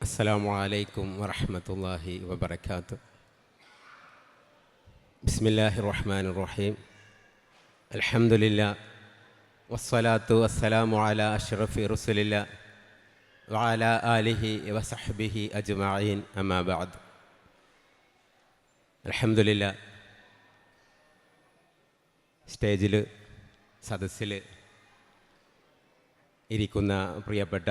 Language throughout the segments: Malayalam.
السلام عليكم ورحمة الله وبركاته بسم الله الرحمن الرحيم الحمد لله والصلاة والسلام على أشرف رسل الله وعلى آله وصحبه أجمعين أما بعد الحمد لله സ്റ്റേജിൽ സദസ്സിൽ ഇരിക്കുന്ന പ്രിയപ്പെട്ട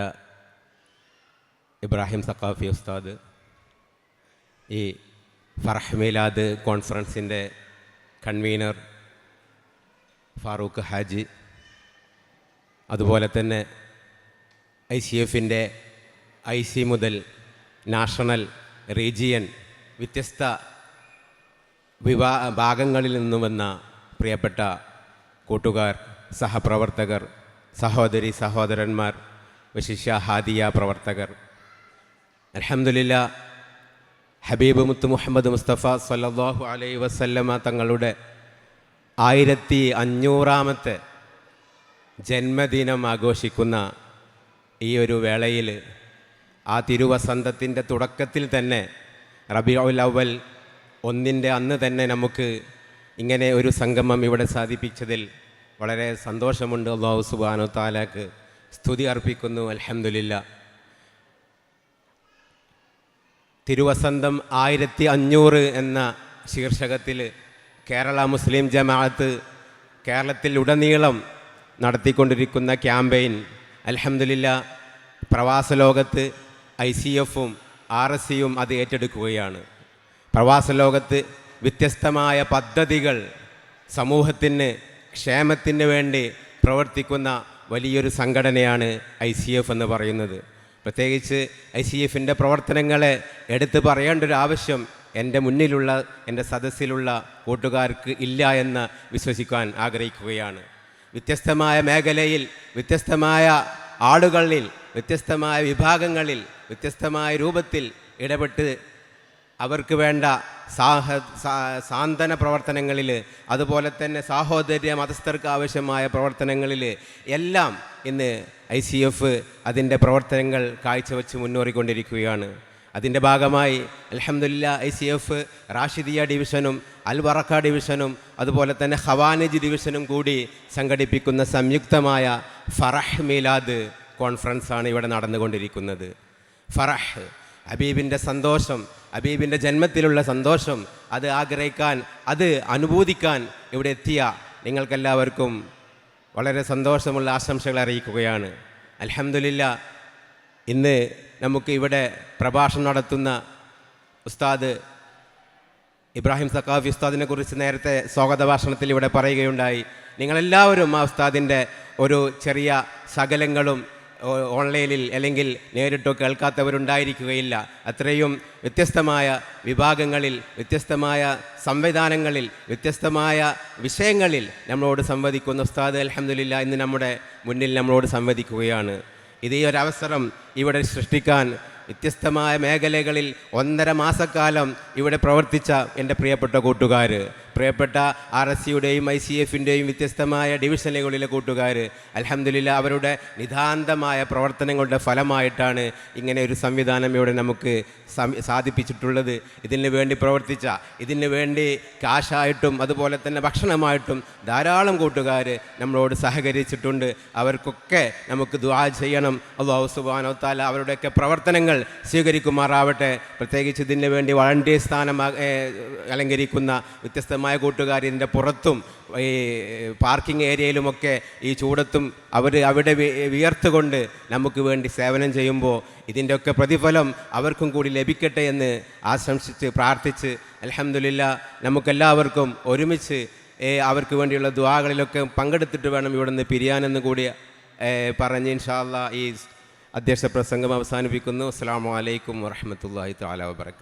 ഇബ്രാഹിം സക്കാഫി ഉസ്താദ് ഈ ഫർഹ് മീലാദ് കോൺഫറൻസിന്റെ കൺവീനർ ഫാറൂഖ് ഹാജി അതുപോലെ തന്നെ ഐ സി എഫിന്റെ ഐ സി മുതൽ നാഷണൽ റീജിയൻ വ്യത്യസ്ത വിഭാ ഭാഗങ്ങളിൽ നിന്ന് വന്ന പ്രിയപ്പെട്ട കൂട്ടുകാർ സഹപ്രവർത്തകർ സഹോദരി സഹോദരന്മാർ വിശിഷ്യ ഹാദിയ പ്രവർത്തകർ അലഹമുല്ല ഹബീബ് മുത്ത് മുഹമ്മദ് മുസ്തഫ സല്ലല്ലാഹു അലൈ വസല്ലമ തങ്ങളുടെ ആയിരത്തി അഞ്ഞൂറാമത്തെ ജന്മദിനം ആഘോഷിക്കുന്ന ഈ ഒരു വേളയിൽ ആ തിരുവസന്തത്തിന്റെ തുടക്കത്തിൽ തന്നെ റബിഉൽ അവൽ ഒന്നിന്റെ അന്ന് തന്നെ നമുക്ക് ഇങ്ങനെ ഒരു സംഗമം ഇവിടെ സാധിപ്പിച്ചതിൽ വളരെ സന്തോഷമുണ്ട്. അള്ളാഹു സുബാനു താലാക്ക് സ്തുതി അർപ്പിക്കുന്നു. അലഹമുല്ല തിരുവസന്തം ആയിരത്തി അഞ്ഞൂറ് എന്ന ശീർഷകത്തിൽ കേരള മുസ്ലിം ജമാഅത്ത് കേരളത്തിൽ ഉടനീളം നടത്തിക്കൊണ്ടിരിക്കുന്ന ക്യാമ്പയിൻ അലഹമില്ല പ്രവാസ ലോകത്ത് ഐ സി എഫും ആർ എസ് സിയും അത് ഏറ്റെടുക്കുകയാണ്. പ്രവാസ ലോകത്ത് വ്യത്യസ്തമായ പദ്ധതികൾ സമൂഹത്തിന് ക്ഷേമത്തിന് വേണ്ടി പ്രവർത്തിക്കുന്ന വലിയൊരു സംഘടനയാണ് ഐ സി എഫ് എന്ന് പറയുന്നത്. പ്രത്യേകിച്ച് ഐ സി എഫിന്റെ പ്രവർത്തനങ്ങളെ എടുത്തു പറയേണ്ട ഒരു ആവശ്യം എന്റെ മുന്നിലുള്ള എന്റെ സദസ്സിലുള്ള കൂട്ടുകാർക്ക് ഇല്ല എന്ന് വിശ്വസിക്കാൻ ആഗ്രഹിക്കുകയാണ്. വ്യത്യസ്തമായ മേഖലയിൽ വ്യത്യസ്തമായ ആളുകളിൽ വ്യത്യസ്തമായ വിഭാഗങ്ങളിൽ വ്യത്യസ്തമായ രൂപത്തിൽ ഇടപെട്ട് അവർക്ക് വേണ്ട സാഹ സാന്ത്വന പ്രവർത്തനങ്ങളിൽ അതുപോലെ തന്നെ സാഹോദര്യ മതസ്ഥർക്ക് ആവശ്യമായ പ്രവർത്തനങ്ങളിൽ എല്ലാം ഇന്ന് ഐ സി എഫ് അതിന്റെ പ്രവർത്തനങ്ങൾ കാഴ്ചവെച്ച് മുന്നേറിക്കൊണ്ടിരിക്കുകയാണ്. അതിന്റെ ഭാഗമായി അലഹമില്ല ഐ സി എഫ് റാഷിദിയ ഡിവിഷനും അൽ വറക്ക ഡിവിഷനും അതുപോലെ തന്നെ ഹവാനജ് ഡിവിഷനും കൂടി സംഘടിപ്പിക്കുന്ന സംയുക്തമായ ഫറഹ് മീലാദ് കോൺഫറൻസാണ് ഇവിടെ നടന്നുകൊണ്ടിരിക്കുന്നത്. ഫറഹ് ഹബീബിന്റെ സന്തോഷം ഹബീബിന്റെ ജന്മത്തിലുള്ള സന്തോഷം അത് ആഗ്രഹിക്കാൻ അത് അനുഭൂതിക്കാൻ ഇവിടെ എത്തിയ നിങ്ങൾക്കെല്ലാവർക്കും വളരെ സന്തോഷമുള്ള ആശംസകൾ അറിയിക്കുകയാണ്. അലഹമില്ല ഇന്ന് നമുക്ക് ഇവിടെ പ്രഭാഷണം നടത്തുന്ന ഉസ്താദ് ഇബ്രാഹിം സക്കാഫി ഉസ്താദിനെ കുറിച്ച് നേരത്തെ സ്വാഗത ഭാഷണത്തിൽ ഇവിടെ പറയുകയുണ്ടായി. നിങ്ങളെല്ലാവരും ആ ഉസ്താദിന്റെ ഒരു ചെറിയ ശകലങ്ങളും ഓ- ഓൺലൈനിൽ അല്ലെങ്കിൽ നേരിട്ടോ കേൾക്കാത്തവരുണ്ടായിരിക്കുകയില്ല. അത്രയും വ്യത്യസ്തമായ വിഭാഗങ്ങളിൽ വ്യത്യസ്തമായ സംവിധാനങ്ങളിൽ വ്യത്യസ്തമായ വിഷയങ്ങളിൽ നമ്മളോട് സംവദിക്കുന്ന ഉസ്താദ് അലഹമില്ല ഇന്ന് നമ്മുടെ മുന്നിൽ നമ്മളോട് സംവദിക്കുകയാണ്. ഇതേ ഒരവസരം ഇവിടെ സൃഷ്ടിക്കാൻ വ്യത്യസ്തമായ മേഖലകളിൽ ഒന്നര മാസക്കാലം ഇവിടെ പ്രവർത്തിച്ച എന്റെ പ്രിയപ്പെട്ട കൂട്ടുകാർ പ്രിയപ്പെട്ട ആർ എസ് സിയുടെയും ഐ സി എഫിന്റെയും വ്യത്യസ്തമായ ഡിവിഷനുകളിലെ കൂട്ടുകാർ അലഹമില്ല അവരുടെ നിതാന്തമായ പ്രവർത്തനങ്ങളുടെ ഫലമായിട്ടാണ് ഇങ്ങനെ ഒരു സംവിധാനം ഇവിടെ നമുക്ക് സാധിപ്പിച്ചിട്ടുള്ളത്. ഇതിന് വേണ്ടി പ്രവർത്തിച്ച ഇതിന് വേണ്ടി കാശായിട്ടും അതുപോലെ തന്നെ ഭക്ഷണമായിട്ടും ധാരാളം കൂട്ടുകാർ നമ്മളോട് സഹകരിച്ചിട്ടുണ്ട്. അവർക്കൊക്കെ നമുക്ക് ദ്വാ ചെയ്യണം. അള്ളാഹു സുബാനോ താല അവരുടെയൊക്കെ പ്രവർത്തനങ്ങൾ സ്വീകരിക്കുമാറാവട്ടെ. പ്രത്യേകിച്ച് ഇതിന് വേണ്ടി വളണ്ടിയർ സ്ഥാനം അലങ്കരിക്കുന്ന വ്യത്യസ്തമായ കൂട്ടുകാർ ഇതിന്റെ പുറത്തും ഈ പാർക്കിംഗ് ഏരിയയിലുമൊക്കെ ഈ ചൂടത്തും അവർ അവിടെ വിയർത്തുകൊണ്ട് നമുക്ക് വേണ്ടി സേവനം ചെയ്യുമ്പോൾ ഇതിന്റെയൊക്കെ പ്രതിഫലം അവർക്കും കൂടി ലഭിക്കട്ടെ എന്ന് ആശംസിച്ച് പ്രാർത്ഥിച്ച് അലഹമില്ല നമുക്കെല്ലാവർക്കും ഒരുമിച്ച് അവർക്ക് വേണ്ടിയുള്ള ദ്വാകളിലൊക്കെ പങ്കെടുത്തിട്ട് വേണം ഇവിടെ നിന്ന് പിരിയാനെന്ന് കൂടി പറഞ്ഞ് ഇൻഷാല്ല ഈ അധ്യക്ഷ പ്രസംഗം അവസാനിപ്പിക്കുന്നു. അസ്സാം വലൈക്കും വറഹമത്തല്ലാഹി താല വാബർക്കാത്തു